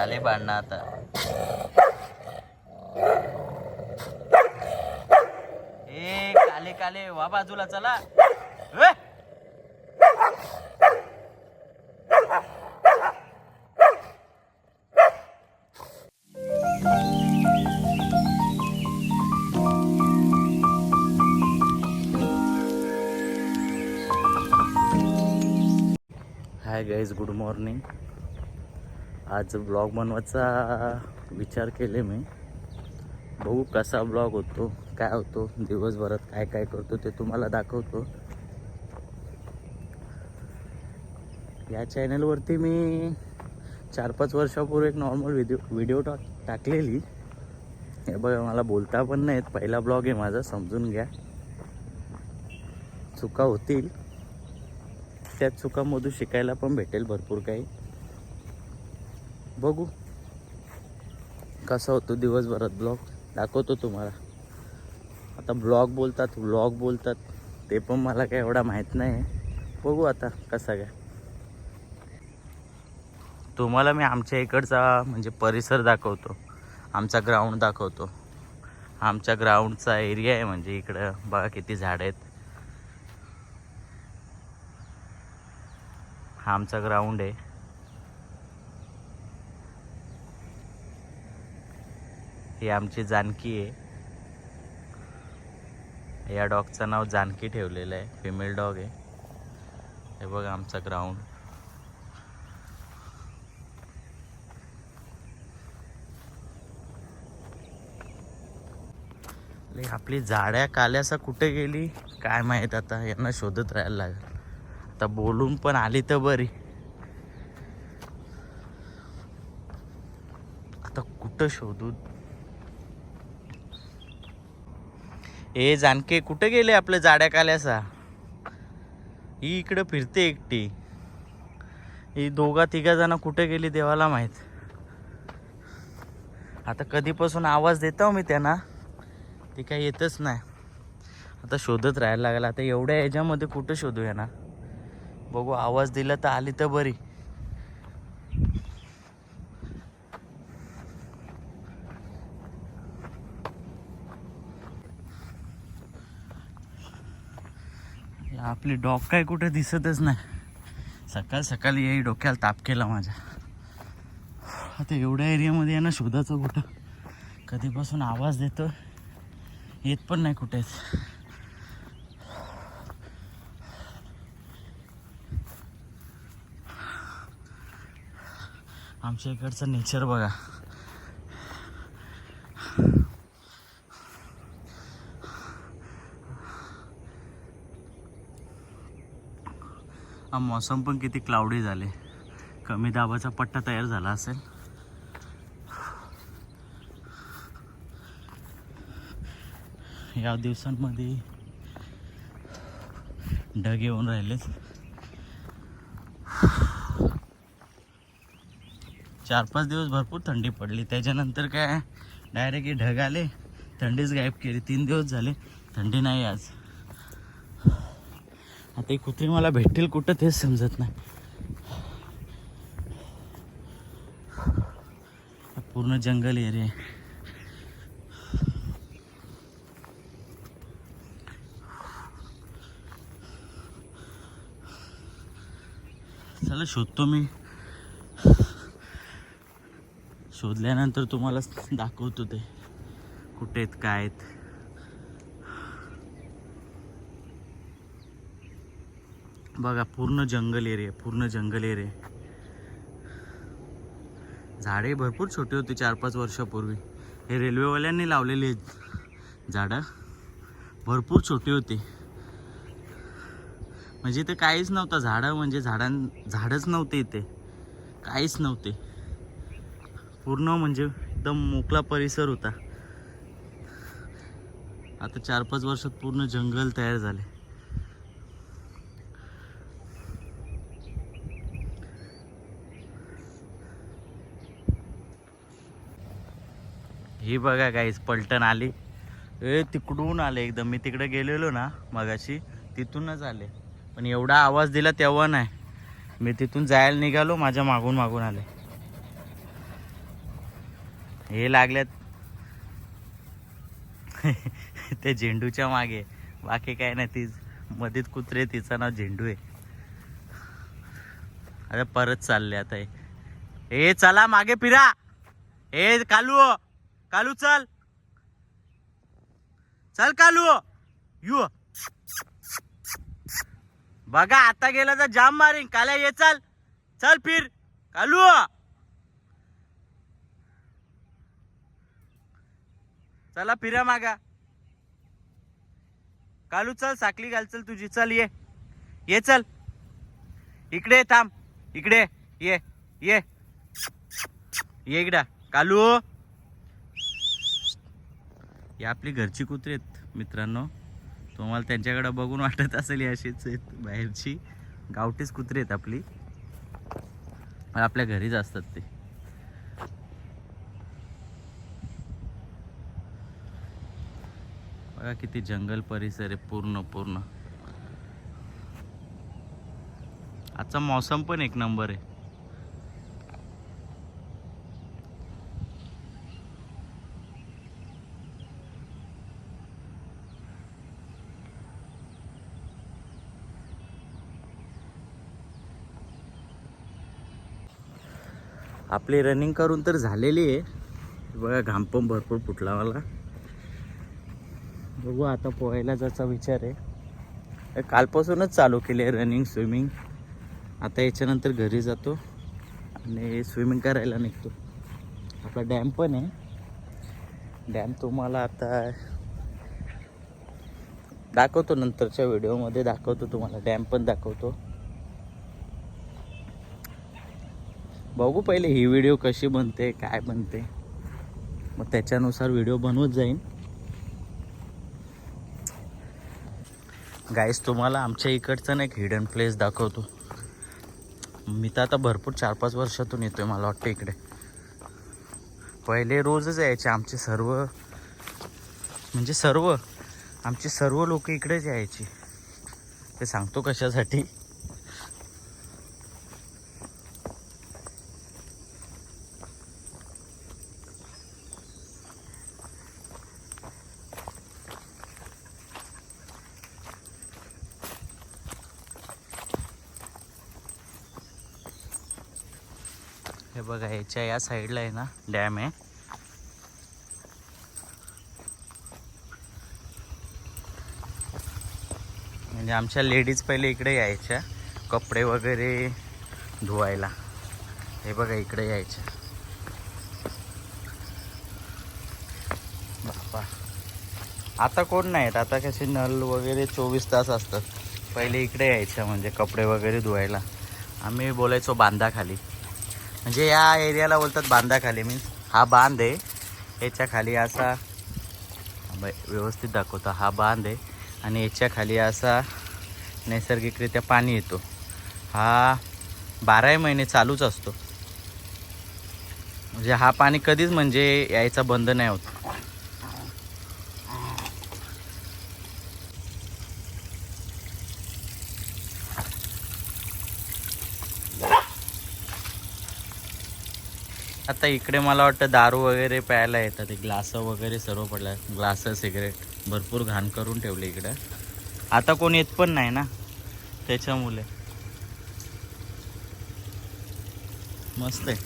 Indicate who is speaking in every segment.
Speaker 1: झाले भांडणं आता. ए काले काले वा बाजूला चला. हाय गाईज गुड मॉर्निंग आज ब्लॉग बनवायचा विचार केले मी. बघू कसा ब्लॉग होतो काय होतो दिवसभरात काय काय करतो ते तुम्हाला दाखवतो. या चॅनलवरती मी चार पाच वर्षापूर्वी एक नॉर्मल व्हिडिओ व्हिडिओ टाक टाकलेली. हे बघा मला बोलता पण नाहीत. पहिला ब्लॉग आहे माझा समजून घ्या. चुका होतील. त्या चुकामधून शिकायला पण भेटेल भरपूर काही. बघू. कसा होतो दिवसभरात ब्लॉग दाखवतो तुम्हाला. आता ब्लॉग बोलतात व्लॉग बोलतात. ते पण मला काय एवढा माहीत नाही. बघू आता कसा काय. तुम्हाला मी आमच्या इकडचा म्हणजे परिसर दाखवतो. आमचा ग्राउंड दाखवतो. आमच्या ग्राउंडचा एरिया आहे म्हणजे इकडं. बघा किती झाड आहेत. हा आमचा ग्राउंड आहे. ही आमची जानकी आहे. या डॉगचं नाव जानकी ठेवलेलं आहे. फिमेल डॉग आहे. हे बघा आमचा ग्राउंड आपली झाड्या काल्यासा कुठे गेली? काय माहीत आता? यांना शोधत राहायला लागेल. आता बोलून पण आली तर बरी. आता कुठं शोधू? ए जानके कुठे गेले आपले जाड्या काल्यासा? ही इकडं फिरते एकटी. ही दोघा तिघा जण कुठे गेली देवाला माहीत? आता कधीपासून आवाज देतो मी त्यांना? ती काय येतच नाही. आता शोधत राहायला लागला. आता एवढ्या ह्याच्यामध्ये कुठं शोधूया ना बघू आवाज दिला तर आली तर बरी. आपली डॉग काय कुठे दिसतच नाही. सकाळ सकाळी येई डोक्याला ताप केला माझ्या. आता एवढ्या एरियामध्ये आहे ना शोधाचं कुठं. कधीपासून आवाज देतो येत पण नाही कुठेच. आमच्या इकडचं नेचर बघा. हा मौसम पण किती क्लाउडी झाले. कमी दाबाचा पट्टा तयार झाला असेल. या दिवसांमध्ये ढग येऊन राहिलेच चार पाच दिवस भरपूर थंडी पडली. त्याच्यानंतर काय? डायरेक्ट हे ढग आले. थंडीच गायब केली. तीन दिवस झाले. थंडी नाही आज. ते कुत्री मला भेटतील कुठं तेच समजत नाही. पूर्ण जंगल एरिया चला शोधतो मी. शोधल्यानंतर तुम्हाला दाखवतो ते. कुठे आहेत काय आहेत. बघा पूर्ण जंगल एरिया पूर्ण जंगल एरिया झाडे भरपूर छोटी होती चार पाच वर्षापूर्वी. हे रेल्वेवाल्यांनी लावलेले आहेत झाडं. भरपूर छोटी होती. म्हणजे इथे काहीच नव्हतं झाडं म्हणजे झाडां झाडच नव्हते इथे. काहीच नव्हते. पूर्ण म्हणजे एकदम मोकळा परिसर होता. आता चार पाच वर्षात पूर्ण जंगल तयार झाले ही बघा गाईज पलटण आली. ए तिकडून आले एकदम. मी तिकडे गेलेलो ना मगाशी तिथूनच आले. पण एवढा आवाज दिला तेव्हा नाही. मी तिथून जायला निघालो माझ्या मागून मागून आले. हे लागल्यात. ते झेंडूच्या मागे. बाकी काय नाही तीच मधीत कुत्रे तिचं नाव झेंडू आहे. आता परत चालले आता हे. चला मागे फिरा. ए कालू. कालू चल. चल कालू. यू. बघा आता गेला तर जाम मारीन. काल्या ये चल. चल फिर. कालू. चला फिरा मागा. कालू चल. साखली घाल चल तुझी. चल ये. ये चल. इकडे थांब. इकडे. ये. ये. ये इकडा. कालू. ही आपली घरची कुत्री आहेत मित्रांनो. तुम्हाला त्यांच्याकडं बघून वाटत असेल ही अशीच आहेत बाहेरची. गावठीच कुत्री आहेत आपली. आपल्या घरीच असतात ते. बघा किती जंगल परिसर आहे पूर्ण पूर्ण. आजचा मौसम पण एक नंबर आहे. आपली रनिंग करून तर झालेली आहे. बघा घाम पण भरपूर फुटला मला. बघू आता पोहायला जायचा विचार आहे. कालपासूनच चालू केली आहे रनिंग स्विमिंग आता याच्यानंतर घरी जातो आणि स्विमिंग करायला निघतो. आपला डॅम पण आहे. डॅम तुम्हाला आता दाखवतो नंतरच्या व्हिडिओमध्ये दाखवतो तुम्हाला. डॅम पण दाखवतो. बघू पहिले ही व्हिडिओ कशी बनते काय बनते. मग त्याच्यानुसार व्हिडिओ बनवत जाईन. गाईस तुम्हाला आमच्या इकडचं ना एक हिडन प्लेस दाखवतो. मी तर आता भरपूर चार पाच वर्षातून येतोय मला वाटतं इकडे. पहिले रोजच यायचे आमचे सर्व म्हणजे सर्व आमचे सर्व लोक इकडेच यायचे. ते सांगतो कशासाठी. हे या साईडला आहे ना डॅम आहे. म्हणजे आमच्या लेडीज पहिले इकडे यायच्या कपडे वगैरे धुवायला. हे बघा इकडे यायच्या. बापा. आता कोण नाहीत? आता कसे नल वगैरे चोवीस तास असतात. पहिले इकडे यायच्या म्हणजे कपडे वगैरे धुवायला. आम्ही बोलायचो बांधाखाली. म्हणजे या एरियाला बोलतात बांधाखाली मीन्स हा बांध आहे. याच्या खाली असा ब- व्यवस्थित दाखवतो. हा बांध आहे आणि याच्या खाली असा नैसर्गिकरित्या पाणी येतो. हा बाराही महिने चालूच असतो. म्हणजे हा पाणी कधीच म्हणजे यायचा बंद नाही होत. आता इकडे मला वाटतं दारू वगैरे प्यायला येतात. ते ग्लास वगैरे सर्व पडलं ग्लास सिगरेट भरपूर घाण करून ठेवले इकडं. आता कोण येत पण नाही ना? त्याच्यामुळे. मस्त आहे.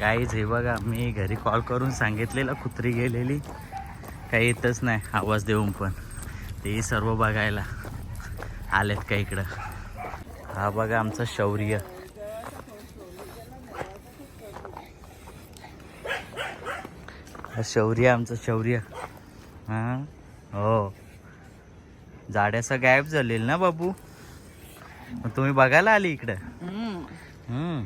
Speaker 1: काहीच हे बघा मी घरी कॉल करून सांगितलेला कुत्री गेलेली. काही येतच नाही. आवाज देऊन पण. तेही सर्व बघायला. आलेत का इकडं? हा बघा आमचा शौर्य. शौर्य आमचं शौर्य. हा? हो. जाड्याचा गायब झालेल ना बाबू? मग तुम्ही बघायला आली इकडं? हम्म.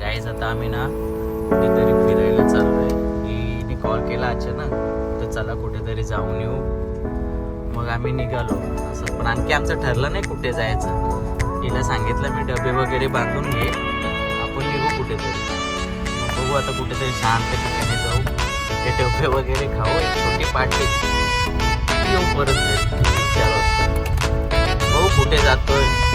Speaker 1: गाईज आता आम्ही ना कुठेतरी फिरायला चाललोय. हिने कॉल केला अचानक. तर चला कुठेतरी जाऊन येऊ. मग आम्ही निघालो. असं. पण आणखी आमचं ठरलं नाही कुठे जायचं. तिला सांगितलं मी डबे वगैरे बांधून घे आपण निघू कुठेतरी. मग बघू आता कुठेतरी शांत ठिकाणी जाऊ. ते डबे वगैरे खाऊ. एक छोटी पाठी येऊ परत. चार वाजता भाऊ कुठे जातो जातोय?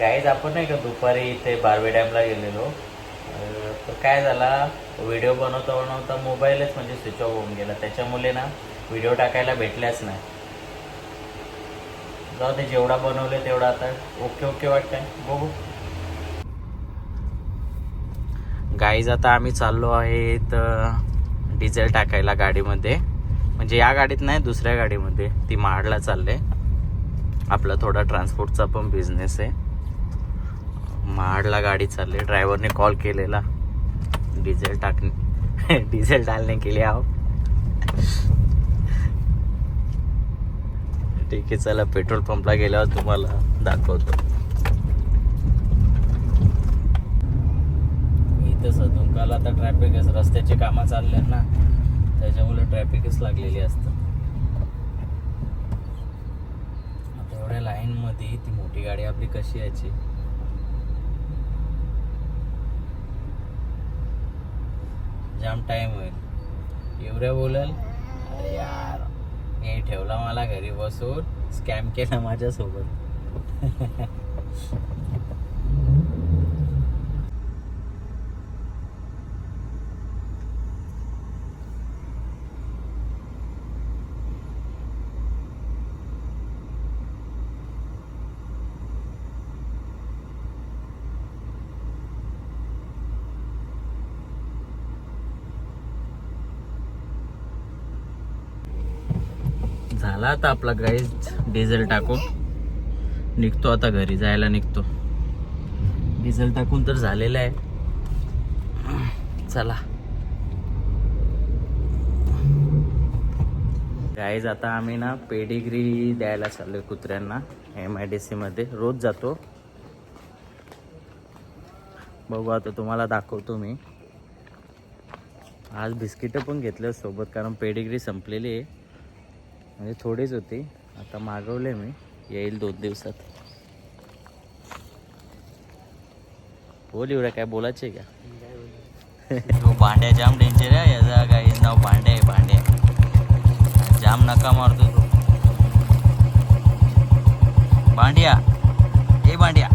Speaker 1: गाईज आपण नाही का दुपारी इथे बारवे डॅमला गेलेलो. तर काय झाला व्हिडिओ बनवता बनवता मोबाईलच म्हणजे स्विच ऑफ होऊन गेला. त्याच्यामुळे ना व्हिडिओ टाकायला भेटल्याच नाही. जाऊ ते जेवढा बनवले तेवढा आता ओके ओके वाटतंय. बघू. गाईज आता आम्ही चाललो आहेत डिझेल टाकायला गाडीमध्ये. म्हणजे या गाडीत नाही दुसऱ्या गाडीमध्ये. ती महाडला चालले. आपला थोडा ट्रान्सपोर्टचा पण बिझनेस आहे. महाडला गाडी चालली. ड्रायव्हरने कॉल केलेला. डिझेल टाकणे. डिझेल डालणे केली आहो ठीक आहे चला पेट्रोल पंपला गेल्यावर तुम्हाला दाखवतो. तसं तुमकाला आता ट्रॅफिकच रस्त्याची कामं चालले ना त्याच्यामुळे ट्रॅफिकच लागलेली असतं. आता एवढ्या लाईन मध्ये ती मोठी गाडी आपली कशी यायची? जाम टाइम होईल. एवढ्या बोलल? अरे यार. हे ठेवला मला घरी बसून. स्कॅम केला माझ्यासोबत. झाला आता आपला गाईज डिझेल टाकून निघतो आता घरी जायला निघतो. डिझेल टाकून तर झालेलं आहे. चला. गाईज आता आम्ही ना पेडिग्री द्यायला चाललोय कुत्र्यांना एम आय डी मध्ये. रोज जातो. बघू आता तुम्हाला दाखवतो मी. आज बिस्किटं पण घेतलं सोबत कारण पेडिग्री संपलेली आहे. म्हणजे थोडीच होती. आता मागवले मी. येईल दोन दिवसात. बोल एवढं काय बोलायचे का? तो भांड्या जाम डेंजर आहे. याचा काय नाव भांड्या आहे भांड्या जाम नका मारतो तो. भांड्या. ए भांड्या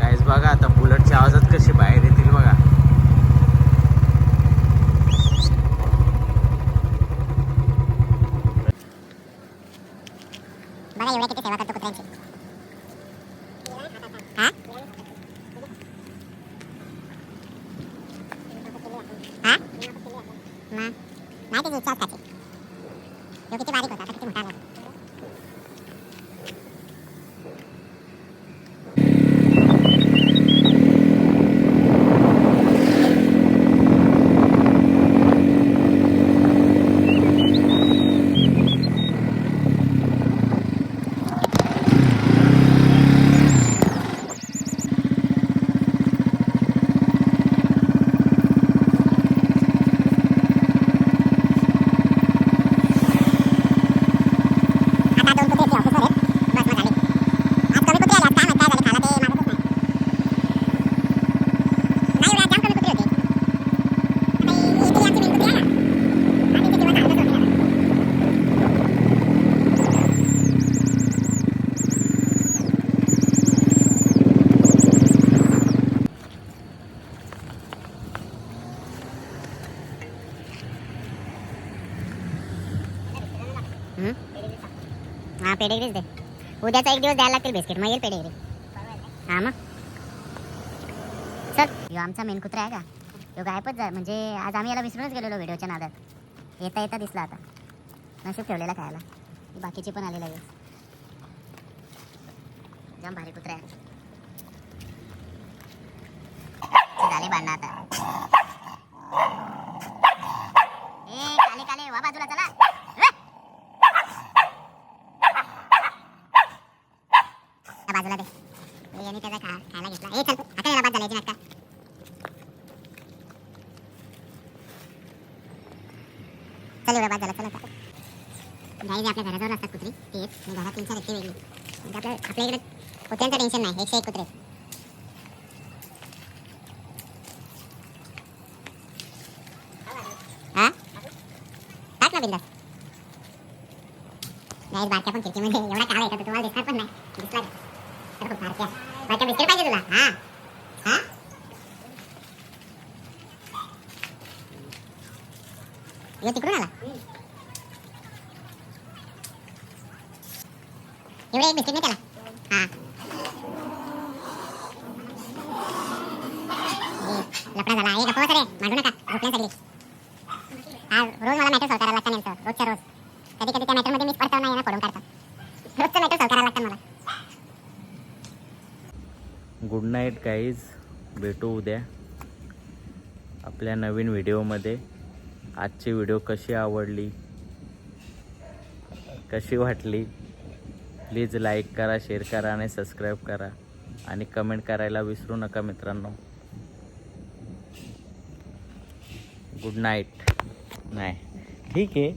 Speaker 1: गाईज बघा आता बुलेटच्या आवाजात कशी बाहेर येतील बघा
Speaker 2: बघा एवढ्या किती सेवा करतो कुत्र्यांची हा हा मग नाही त्याची इच्छा असताची तो किती बारीक होता आता किती मोठा झाला हं? हा पेडेग्रीच दे. उद्याचा एक दिवस द्यायला लागतील बिस्किट. मग येईल पेडेग्री. हा मग. चल. यो आमचा मेन कुत्रा आहे का? यो गायबच जा. म्हणजे आज आम्ही याला विसरूनच गेलेलो व्हिडिओच्या नादात. येता येता दिसला आता. नशीब ठेवलेला खायला. बाकीचे पण आलेला आहे. जाम भारी कुत्रा आहे. झाले बांधणं आता ए काले काले वा बाजूला चला ए! त्या बाजूला दे ए, याने त्याचा खा खायला घेतला ए चल तू. आता याला बाद झाला याची नाटका चल एवढा बाद झाला चला आता गाई जे आपल्या घराजवळ असतात तेच आणि घरात तीन चार एकटी वेगळी म्हणजे आपल्या आपल्या इकडे कुत्र्यांचं टेन्शन नाही एकशे एक कुत्रे आहेत. टाक ना बिंदास. नाही बारक्या पण खिडकीमध्ये एवढा काळ आहे का तुम्हाला दिसणार पण नाही. दिसला का? तर बारक्या. बारक्या बिस्किट पाहिजे तुला. हा. हा? यो तिकडून आला एवढे एक बिस्किट नाही त्याला हा ए, लफडा झाला ए गप्पा बसा रे मांडू नका झोपल्या सगळी हा रोज मला मॅटर सॉल्व करायला लागतं नेमकं रोजच्या रोज. कधी कधी त्या मॅटरमध्ये मीच पडतो नाही ना पडून काढतो. रोजचं मॅटर सॉल्व करायला लागतं मला.
Speaker 1: गुड नाईट गाईज भेटू उद्या. आपल्या नवीन व्हिडिओमध्ये. आजची व्हिडिओ कशी आवडली? कशी वाटली? प्लीज लाईक करा शेअर करा आणि सबस्क्राईब करा. आणि कमेंट करायला विसरू नका मित्रांनो. गुड नाईट नाही ठीक आहे.